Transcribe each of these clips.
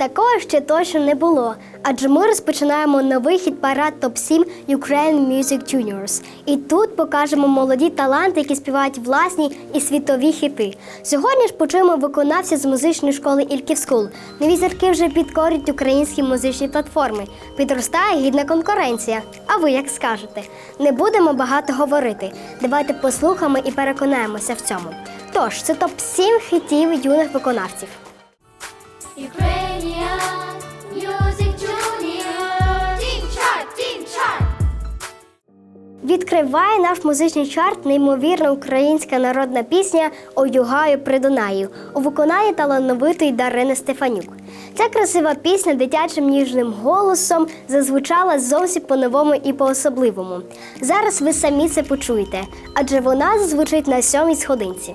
Такого ще точно не було. Адже ми розпочинаємо новий хіт-парад топ 7 Ukraine Music Juniors. І тут покажемо молоді таланти, які співають власні і світові хіти. Сьогодні ж почуємо виконавців з музичної школи Ільків Скул. Нові зірки вже підкорюють українські музичні платформи. Підростає гідна конкуренція. А ви як скажете? Не будемо багато говорити. Давайте послухаємо і переконаємося в цьому. Тож, це топ 7 хітів юних виконавців. Ukrainian Music Junior Team Chart, Team Chart Відкриває наш музичний чарт неймовірна українська народна пісня «Ой, гаю при Дунаю» у виконанні талановитої Дарини Стефанюк. Ця красива пісня дитячим ніжним голосом зазвучала зовсім по-новому і по-особливому. Зараз ви самі це почуєте, адже вона зазвучить на сьомій сходинці.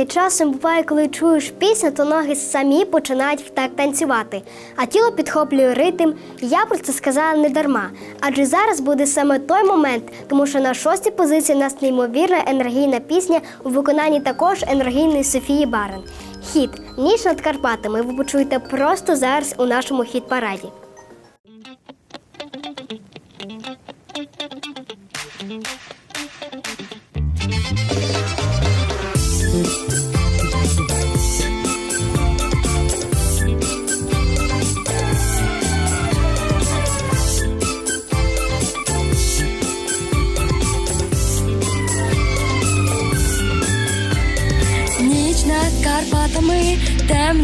знаєте, часом буває, коли чуєш пісню, то ноги самі починають так танцювати, а тіло підхоплює ритм. Я про це сказала не дарма. Адже зараз буде саме той момент, тому що на шостій позиції у нас неймовірна енергійна пісня у виконанні також енергійної Софії Барен. Хіт Ніч над Карпатами ви почуєте просто зараз у нашому хіт-параді.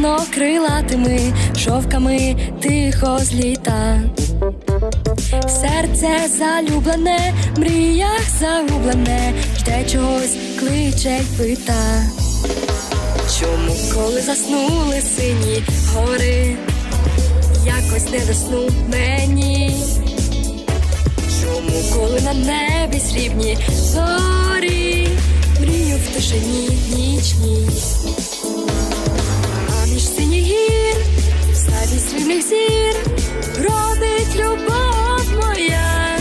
Темно крилатими шовками тихо зліта. Серце залюблене, в мріях загублене, жде чогось, кличе й пита. Чому, коли заснули сині гори, якось не досну мені? Чому, коли на небі срібні зорі, мрію в тишині нічній, гір, саді срібних зір, родить любов моя.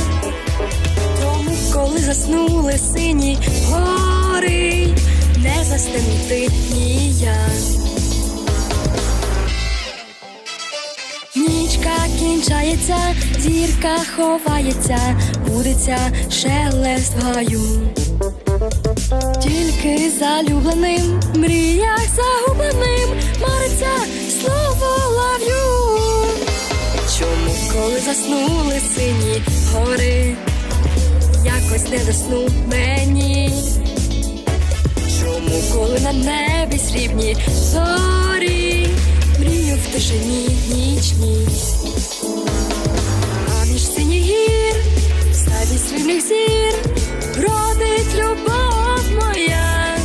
Тому, коли заснули сині гори, не застемити ніяк. Нічка кінчається, зірка ховається, будеться шелест гаю. Тільки залюбленим, мріях загубленим, мариться слово ловлю. Чому, коли заснули сині гори, якось не досну мені? Чому, коли на небі срібні зорі, мрію в тишині нічній? А між синіх гір, саді срібних зір, родить любов моя.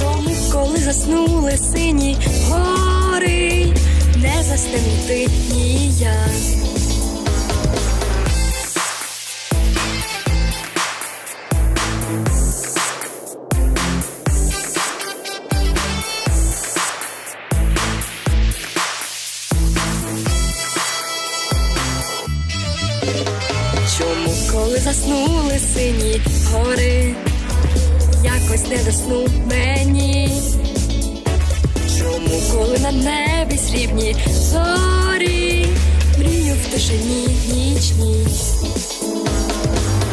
Тому, коли заснули сині гори, не засне ні ти, коли заснули сині гори, якось не до сну мені? Коли на небі срібні зорі, мрію в тишині нічні.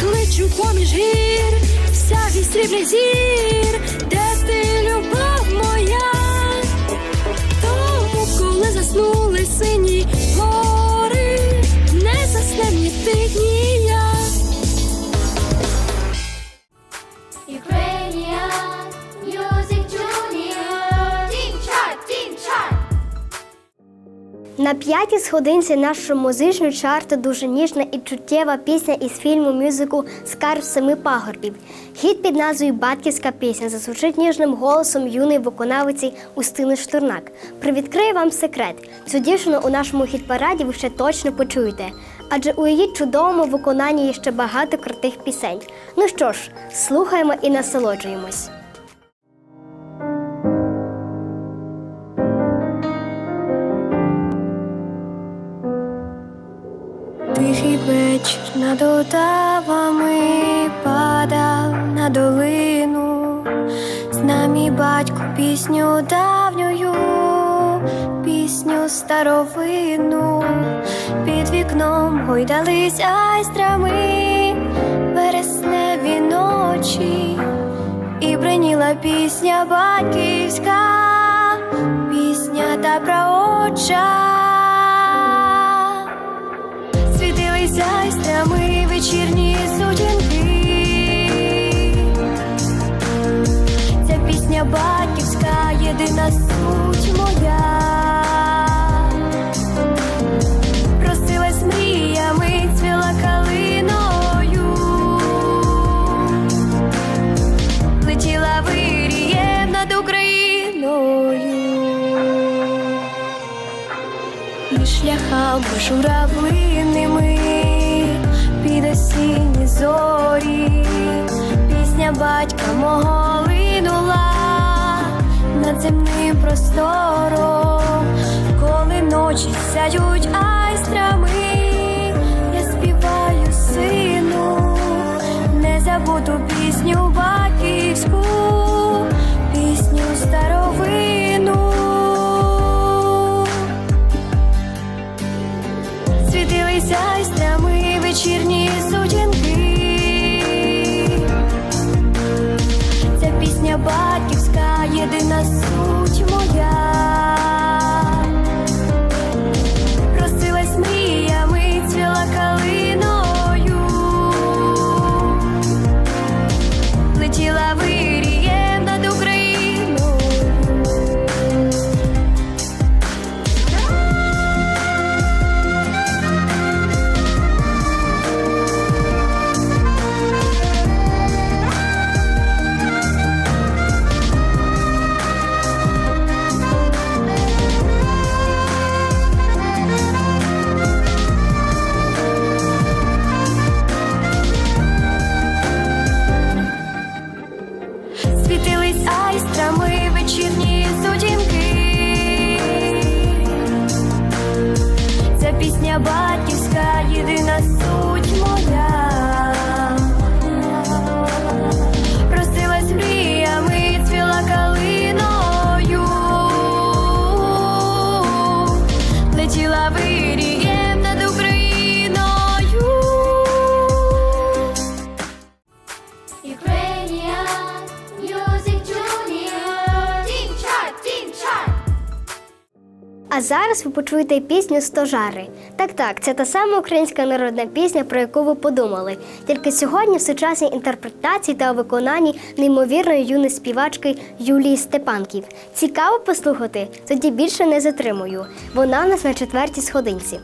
Кличу поміж гір, вся від срібних зір, де ти любов моя? Тому, коли заснули сині На п'ятій сходинці нашого музичного чарту дуже ніжна і чуттєва пісня із фільму мюзику Скарб семи пагорбів. Хіт під назвою Батьківська пісня зазвучить ніжним голосом юної виконавиці Устини Штурнак. Привідкрию вам секрет. Цю дівчину у нашому хіт-параді ви ще точно почуєте. Адже у її чудовому виконанні є ще багато крутих пісень. Ну що ж, слухаємо і насолоджуємось. Вечір над Отавами падав на долину, з нами батько пісню давньою, пісню старовину, під вікном гойдались айстрами, вересневі ночі, і бриніла пісня батьківська, пісня та праотча. Пісня батьківська, єдина суть моя. Просилась мріями, цвіла калиною. Летіла вирієм над Україною і шляхами журавлиними під осінні зорі, пісня батька мого над земним простором, коли ночі сяють айстрами, я співаю сину, незабуту пісню батьківську, пісню старовину. світилися айстрами вечірні сутінки. Батьківська, єдина суть Зараз ви почуєте пісню Стожари. Так, так, це та сама українська народна пісня, про яку ви подумали. Тільки сьогодні в сучасній інтерпретації та у виконанні неймовірної юної співачки Юлії Степанків. Цікаво послухати, тоді більше не затримую. Вона у нас на четвертій сходинці.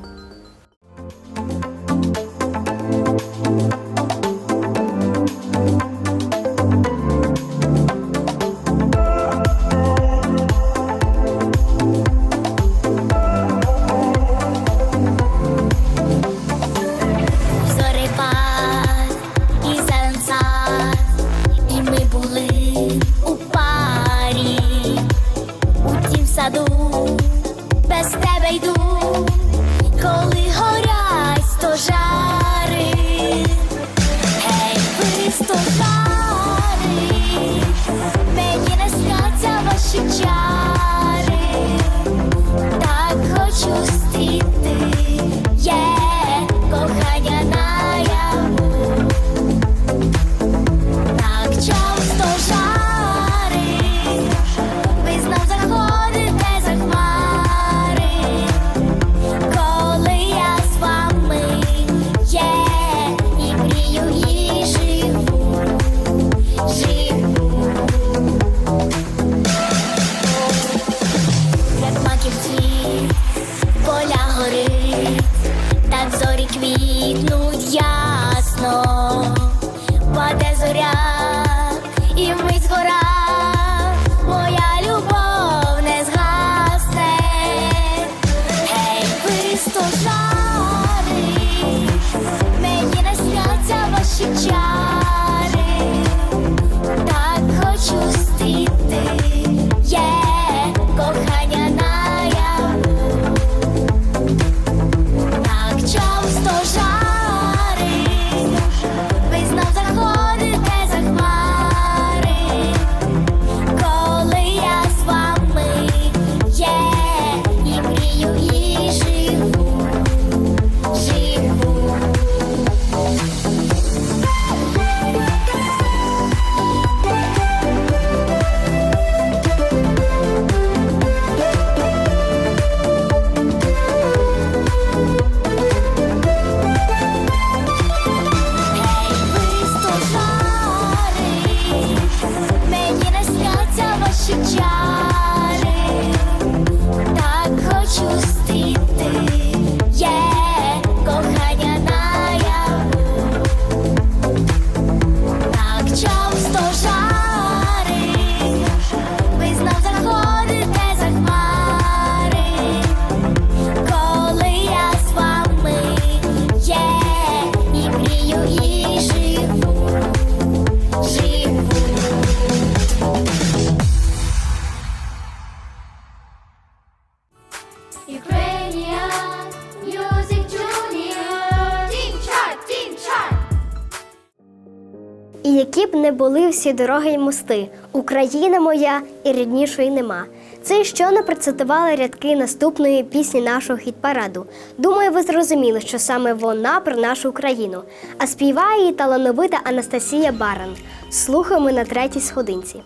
всі дороги й мости. Україна моя і ріднішої нема. Це щойно процитували рядки наступної пісні нашого хіт-параду. Думаю, ви зрозуміли, що саме вона про нашу Україну. А співає її талановита Анастасія Баран. Слухаємо на третій сходинці.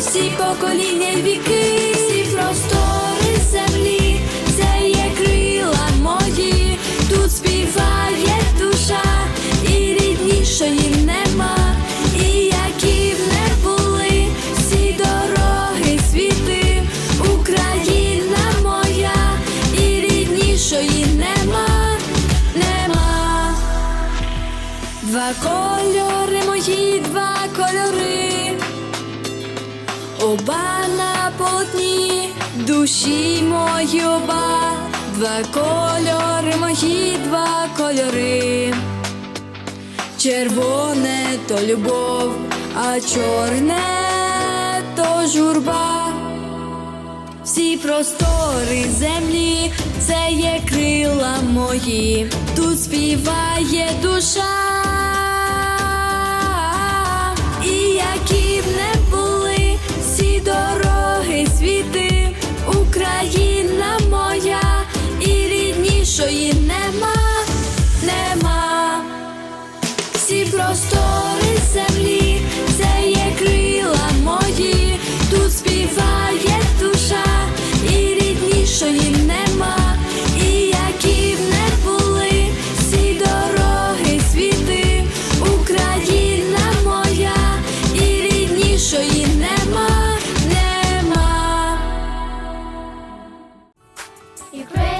Всі покоління й віки, всі простори землі, це є крила мої, тут співає душа, і ріднішої нема, і які не були всі дороги світи, Україна моя, і ріднішої нема, нема. Два кольори душі мої оба, два кольори мої, два кольори. Червоне то любов, а чорне то журба. Всі простори землі, це є крила мої, тут співає душа. Ukraine.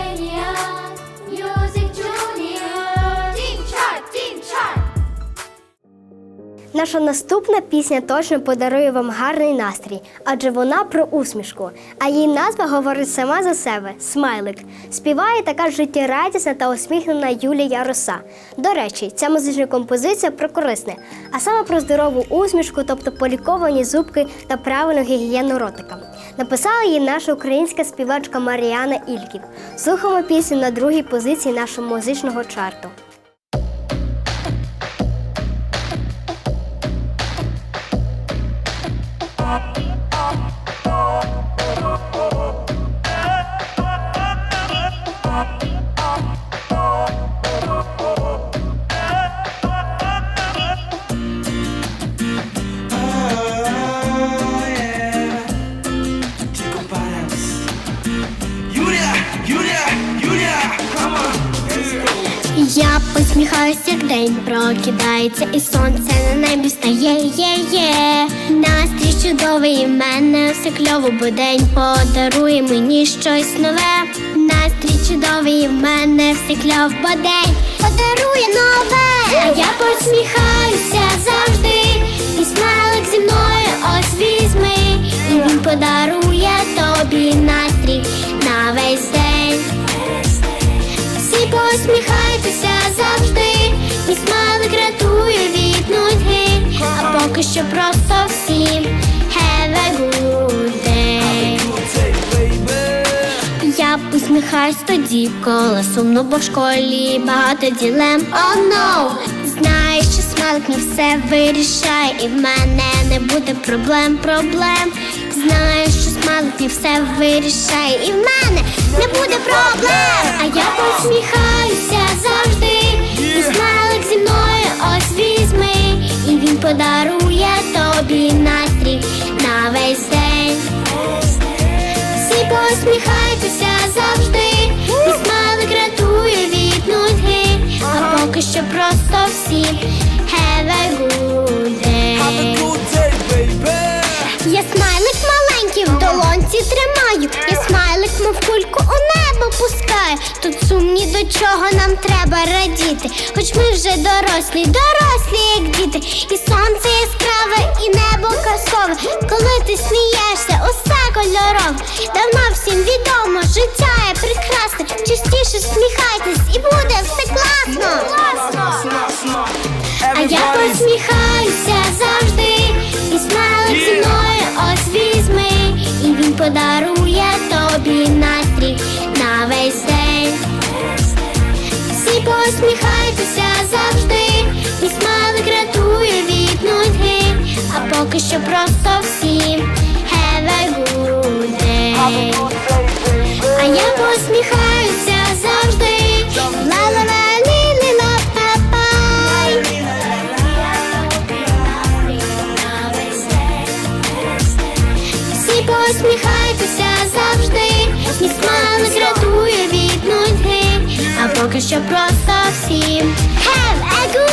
Наша наступна пісня точно подарує вам гарний настрій, адже вона про усмішку. А її назва говорить сама за себе смайлик. Співає така життєрадісна та усміхнена Юлія Роса. До речі, ця музична композиція про корисне, а саме про здорову усмішку, тобто поліковані зубки та правильну гігієну ротика. Написала її наша українська співачка Маріана Ільків. Слухаємо пісню на другій позиції нашого музичного чарту. Я посміхаюсь, як день прокидається, і сонце на небі встає, є, є. Настрій чудовий, і в мене все кльово, бо день подарує мені щось нове. Настрій чудовий, в мене все кльово, бо день подарує нове. А я посміхаюся завжди, і смайлик зі мною ось візьми, і він подарує тобі настрій на весь день. Всі посміхайтеся завжди, і смайлик рятує від нудьги, а поки що просто всім посміхаюсь тоді, коли сумно, бо в школі багато ділем. Oh no! Знаю, що смайлик не все вирішає, і в мене не буде проблем, проблем. Знаю, що смайлик не все вирішає, і в мене не буде проблем. А я посміхаюся завжди, і смайлик зі мною ось візьми, і він подарує тобі настрій на весь день. Всі посміхайтеся завжди, і смайлик рятує від нудьги, а поки що просто всім have a good day. Good day, baby. Я смайлик маленький в долонці тримаю, я смайлик, мов кульку у небо пускаю. Тут сумні до чого нам треба радіти, хоч ми вже дорослі, дорослі, як діти, і сонце яскраве, і небо казкове. Коли ти смієшся, усе кольорове. Давно всім відомо, життя є прекрасне. Частіше сміхайтесь, і буде все класно. А я посміхаюся завжди, і смайлик зі мною ось візьми, і він подарує тобі настрій весь день. Всі посміхайтеся завжди, і смайлик рятує від нудьги, а поки що що просто всім Have a good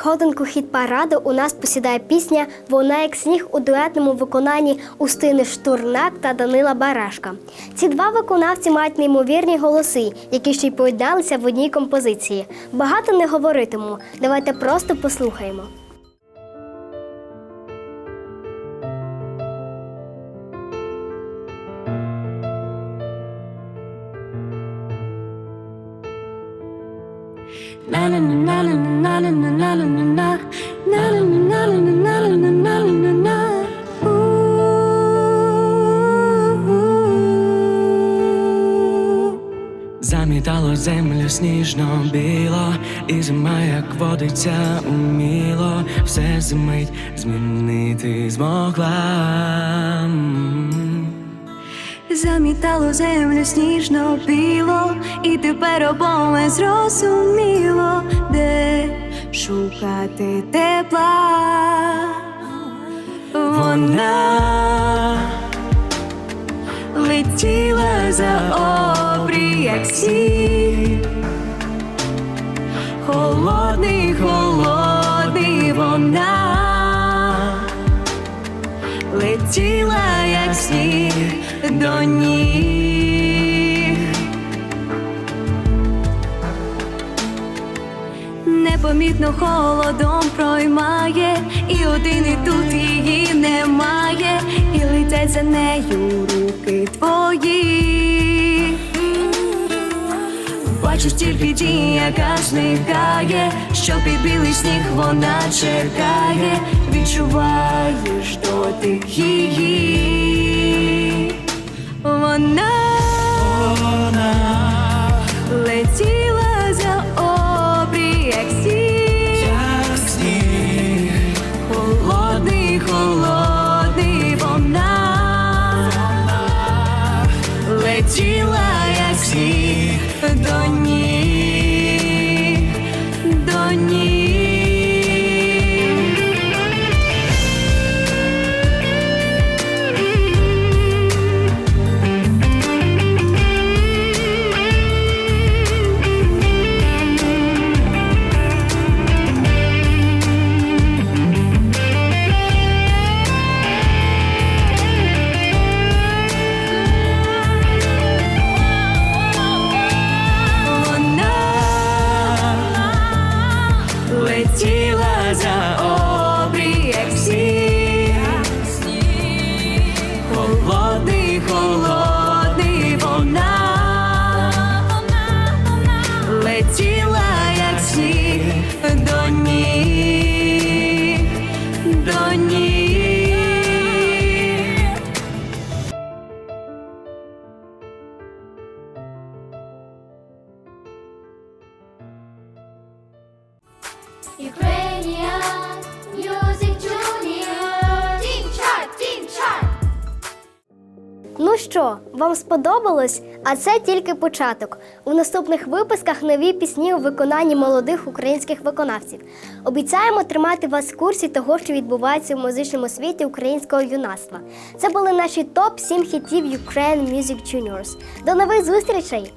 сходинку хіт параду у нас посідає пісня Вона як сніг у дуетному виконанні Устини Штурнак та Данила Барашка. Ці два виконавці мають неймовірні голоси, які ще й поєдналися в одній композиції. Багато не говоритиму. Давайте просто послухаємо. Замітало землю сніжно біло, і зима, як водиться уміло, все зимить змінити змогла. Замітало землю сніжно біло, і тепер обоме зрозуміло, де шукати тепла. Вона летіла за обрій, як сніг. Холодний, холодний вона летіла, як сніг до ніг. Непомітно холодом проймає, і один і тут її немає, і летять за нею руки твої. Бачу тільки тінь, яка зникає, що під білий сніг вона чекає, відчуваєш дотик її. Вона, летіла Ну що, вам сподобалось? А це тільки початок. У наступних випусках нові пісні у виконанні молодих українських виконавців. Обіцяємо тримати вас в курсі того, що відбувається у музичному світі українського юнацтва. Це були наші топ 7 хітів Ukraine Music Juniors. До нових зустрічей!